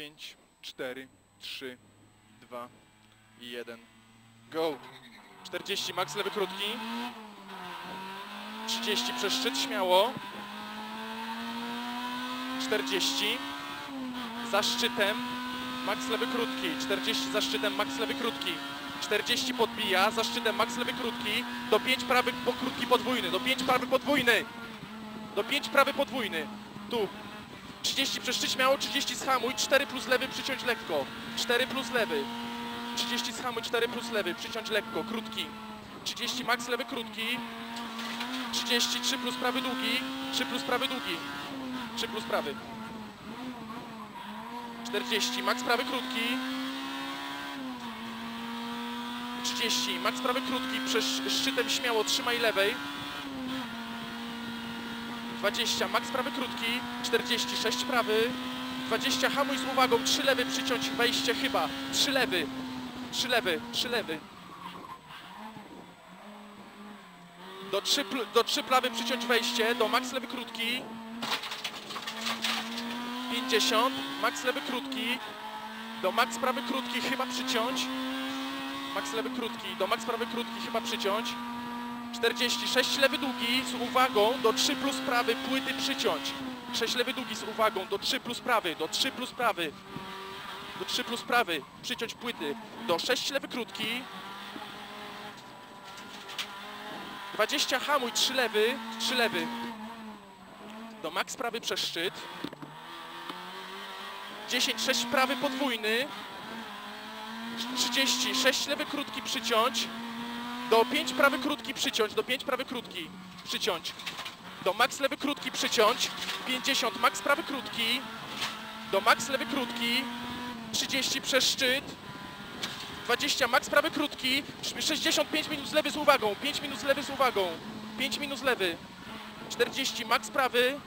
5, 4, 3, 2 i 1. Go! 40, max lewy krótki. 30 przez szczyt, śmiało. 40. Za szczytem, max lewy krótki. 40 za szczytem, max lewy krótki. 40 podbija, za szczytem max lewy krótki. Do 5 prawy po krótki podwójny, do 5 prawy podwójny. Do 5 prawy podwójny. Tu. 30 przez śmiało, 30 schamuj, 4 plus lewy przyciąć lekko. 4 plus lewy. 30 schamuj, 4 plus lewy, przyciąć lekko, krótki. 30 max lewy krótki. 33 plus prawy długi, 3 plus prawy długi. 3 plus prawy. 40 max prawy krótki. 30 max prawy krótki, przez szczytem śmiało trzymaj lewej. 20 max prawy krótki, 46 prawy, 20 hamuj z uwagą, 3 lewy przyciąć wejście chyba, 3 lewy, 3 lewy, 3 lewy. Do 3, pl- do 3 prawy przyciąć wejście, do max lewy krótki. 50, max lewy krótki, do max prawy krótki chyba przyciąć. Max lewy krótki, do max prawy krótki chyba przyciąć. 46 lewy długi z uwagą do 3 plus prawy płyty przyciąć. 6 lewy długi z uwagą do 3 plus prawy, do 3 plus prawy. Do 3 plus prawy przyciąć płyty. Do 6 lewy krótki. 20 hamuj 3 lewy, 3 lewy. Do max prawy przez szczyt. 10 6 prawy podwójny. 30 6 lewy krótki przyciąć. Do 5 prawy krótki przyciąć, do 5 prawy krótki przyciąć. Do max lewy krótki przyciąć. 50 max prawy krótki. Do max lewy krótki. 30 przez szczyt. 20 max prawy krótki. 65 minut lewy z uwagą. 5 minut lewy z uwagą. 5 minut lewy. 40 max prawy.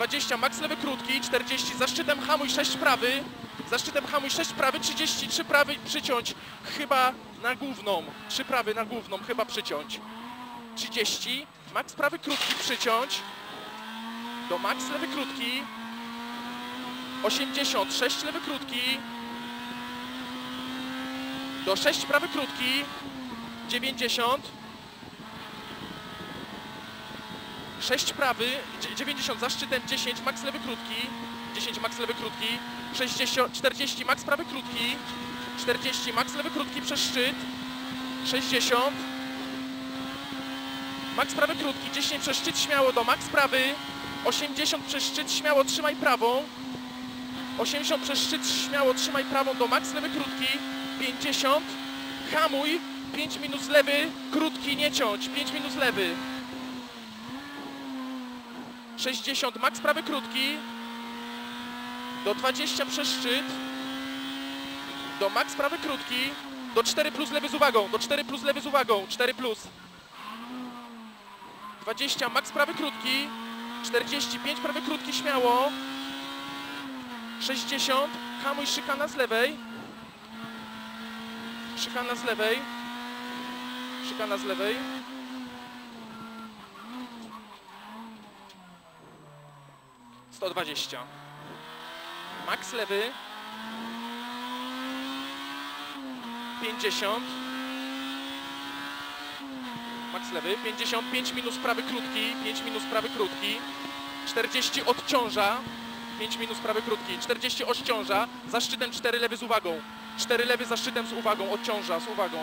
20 max lewy krótki. 40 za szczytem hamuj 6 prawy. Za szczytem hamuj 6 prawy, 33 prawy przyciąć, chyba na główną, 3 prawy na główną, chyba przyciąć. 30, max prawy krótki przyciąć, do max lewy krótki, 80, 6 lewy krótki, do 6 prawy krótki, 90, 6 prawy, dzie- 90 za szczytem, 10, max lewy krótki, 10 max lewy krótki, 60, 40 max prawy krótki, 40 max lewy krótki przez szczyt, 60 max prawy krótki, 10 przez szczyt śmiało do max prawy, 80 przez szczyt śmiało trzymaj prawą, 80 przez szczyt śmiało trzymaj prawą do max lewy krótki, 50 hamuj, 5 minus lewy, krótki nie ciąć, 5 minus lewy, 60 max prawy krótki, do 20 przez szczyt, do max prawy krótki, do 4 plus lewy z uwagą, do 4 plus lewy z uwagą, 4 plus. 20 max prawy krótki, 45 prawy krótki śmiało, 60, hamuj szykana z lewej, szykana z lewej, szykana z lewej. Sto dwadzieścia. Max lewy. 50. Max lewy. 55 minus prawy krótki. 5 minus prawy krótki. 40 odciąża. 5 minus prawy krótki. 40 odciąża. Za szczytem 4 lewy z uwagą. 4 lewy za szczytem z uwagą. Odciąża z uwagą.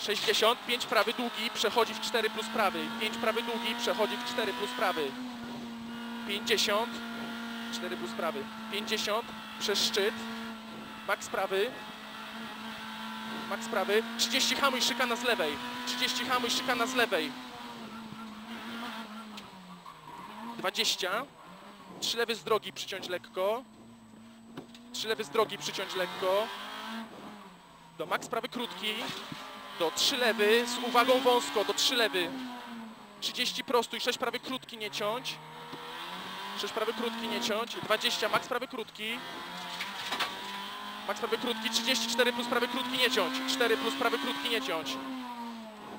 60, 5 prawy długi, przechodzi w 4 plus prawy, 5 prawy długi, przechodzi w 4 plus prawy, 50, 4 plus prawy, 50 przez szczyt, max prawy, max prawy, 30 hamuj szykana z lewej, 30 hamuj szykana z lewej, 20, 3 lewy z drogi przyciąć lekko, 3 lewy z drogi przyciąć lekko, do max prawy krótki, do 3 lewy z uwagą wąsko, do 3 lewy, 30 prostuj, 6 prawy krótki nie ciąć, 6 prawy krótki nie ciąć, 20 max prawy krótki, max prawy krótki, 34 plus prawy krótki nie ciąć, 4 plus prawy krótki nie ciąć,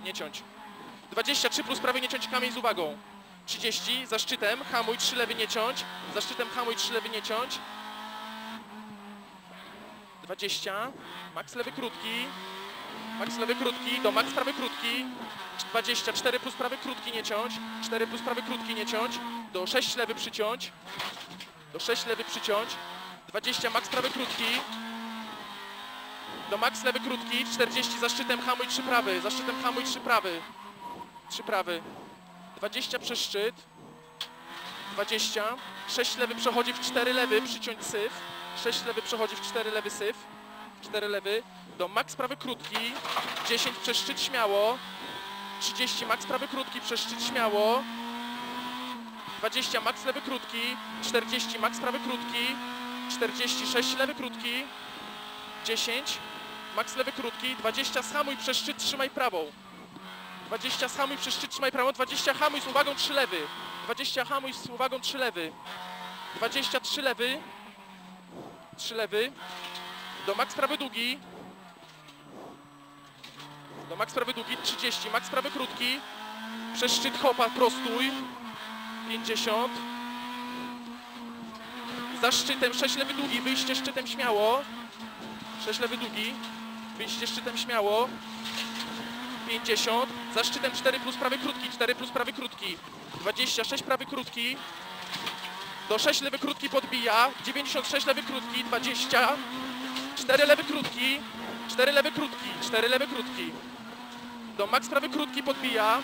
nie ciąć, 23 plus prawy nie ciąć kamień z uwagą, 30, za szczytem, hamuj, 3 lewy nie ciąć, za szczytem hamuj, 3 lewy nie ciąć. 20, max lewy krótki, max lewy krótki, do max prawy krótki, 24 plus prawy krótki nie ciąć, 4 plus prawy krótki nie ciąć, do 6 lewy przyciąć, do 6 lewy przyciąć, 20 max prawy krótki, do max lewy krótki, 40 za szczytem hamuj 3 prawy, za szczytem hamuj 3 prawy, 3 prawy, 20 przez szczyt, 20, 6 lewy przechodzi w 4 lewy, przyciąć syf, 6 lewy przechodzi w 4 lewy syf, 4 lewy, do max prawy krótki, 10 przez szczyt śmiało, 30 max prawy krótki przez szczyt śmiało, 20 max lewy krótki, 40 max prawy krótki, 46 lewy krótki, 10 max lewy krótki, 20 schamuj przez szczyt, trzymaj prawą. 20 hamuj przez szczyt, trzymaj prawą, 20 hamuj z uwagą 3 lewy. 20 hamuj z uwagą 3 lewy. 23 lewy. 3 lewy. Do max prawy długi. Do max prawy długi 30, max prawy krótki. Przez szczyt hopa prostuj. 50. Za szczytem 6 lewy długi, wyjście szczytem śmiało. 6 lewy długi. Wyjście szczytem śmiało. 50. Za szczytem 4 plus prawy krótki, 4 plus prawy krótki. 26 prawy krótki. Do 6 lewy krótki podbija. 96 lewy krótki, 20. 4 lewy krótki. 4 lewy krótki, 4 lewy krótki. Do max prawy krótki podbija.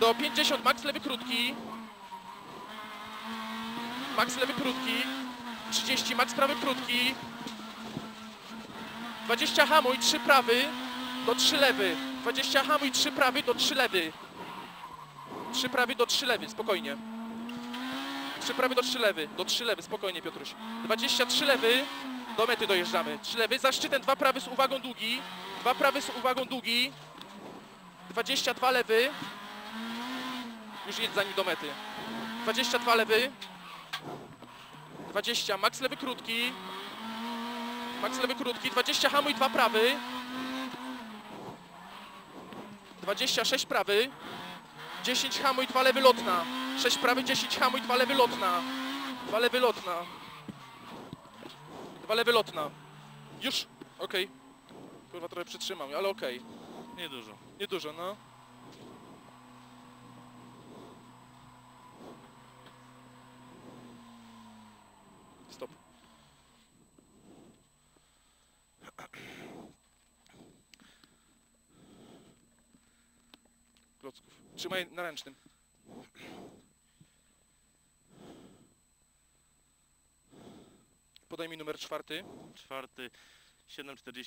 Do 50 max lewy krótki. Max lewy krótki. 30 max prawy krótki. 20 hamuj, 3 prawy do 3 lewy. 20 hamuj, 3 prawy do 3 lewy. 3 prawy do 3 lewy, spokojnie. 3 prawy do 3 lewy, do 3 lewy, spokojnie Piotruś. 23 lewy, do mety dojeżdżamy. 3 lewy, za szczytem 2 prawy z uwagą długi. 2 prawy z uwagą długi. 22 lewy. Już jedź za nim do mety. 22 lewy. 20, max lewy krótki. Max lewy krótki, 20 hamuj, 2 prawy. 26 prawy. 10 hamuj, 2 lewy lotna. 6 prawy, 10 hamuj, 2 lewy lotna. 2 lewy lotna. 2 lewy lotna. Już, okej. Kurwa trochę przytrzymam, ale okej. Niedużo. Niedużo, no. Stop. Klocków. Trzymaj na ręcznym. Podaj mi numer czwarty. Czwarty, 7,40